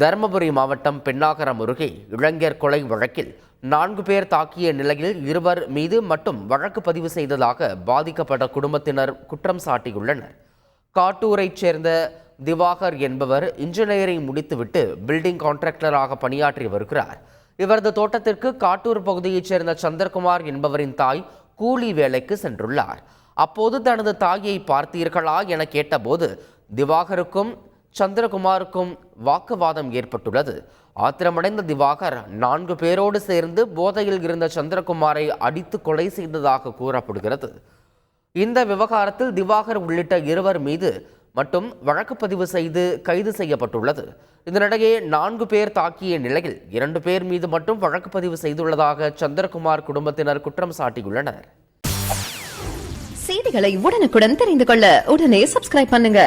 தருமபுரி மாவட்டம் பெண்ணாகரம் அருகே இளைஞர் கொலை வழக்கில் நான்கு பேர் தாக்கிய நிலையில் இருவர் மீது மட்டும் வழக்கு பதிவு செய்ததாக பாதிக்கப்பட்ட குடும்பத்தினர் குற்றம் சாட்டியுள்ளனர். காட்டூரைச் சேர்ந்த திவாகர் என்பவர் இன்ஜினியரிங் முடித்துவிட்டு பில்டிங் கான்ட்ராக்டராக பணியாற்றி வருகிறார். இவரது தோட்டத்திற்கு காட்டூர் பகுதியைச் சேர்ந்த சந்திரகுமார் என்பவரின் தாய் கூலி வேலைக்கு சென்றுள்ளார். அப்போது தனது தாயை பார்த்தீர்களா என கேட்டபோது திவாகருக்கும் சந்திரகுமாருக்கும் வாக்குவாதம் ஏற்பட்டுள்ளது. ஆத்திரமடைந்த திவாகர் நான்கு பேரோடு சேர்ந்து போதையில் இருந்த சந்திரகுமாரை அடித்து கொலை செய்ததாக கூறப்படுகிறது. இந்த விவகாரத்தில் திவாகர் உள்ளிட்ட இருவர் மீது மட்டும் வழக்கு பதிவு செய்து கைது செய்யப்பட்டுள்ளது. இதனிடையே நான்கு பேர் தாக்கிய நிலையில் இரண்டு பேர் மீது மட்டும் வழக்கு பதிவு செய்துள்ளதாக சந்திரகுமார் குடும்பத்தினர் குற்றம் சாட்டியுள்ளனர். செய்திகளை உடனுக்குடன் தெரிந்து கொள்ள உடனே சப்ஸ்கிரைப் பண்ணுங்க.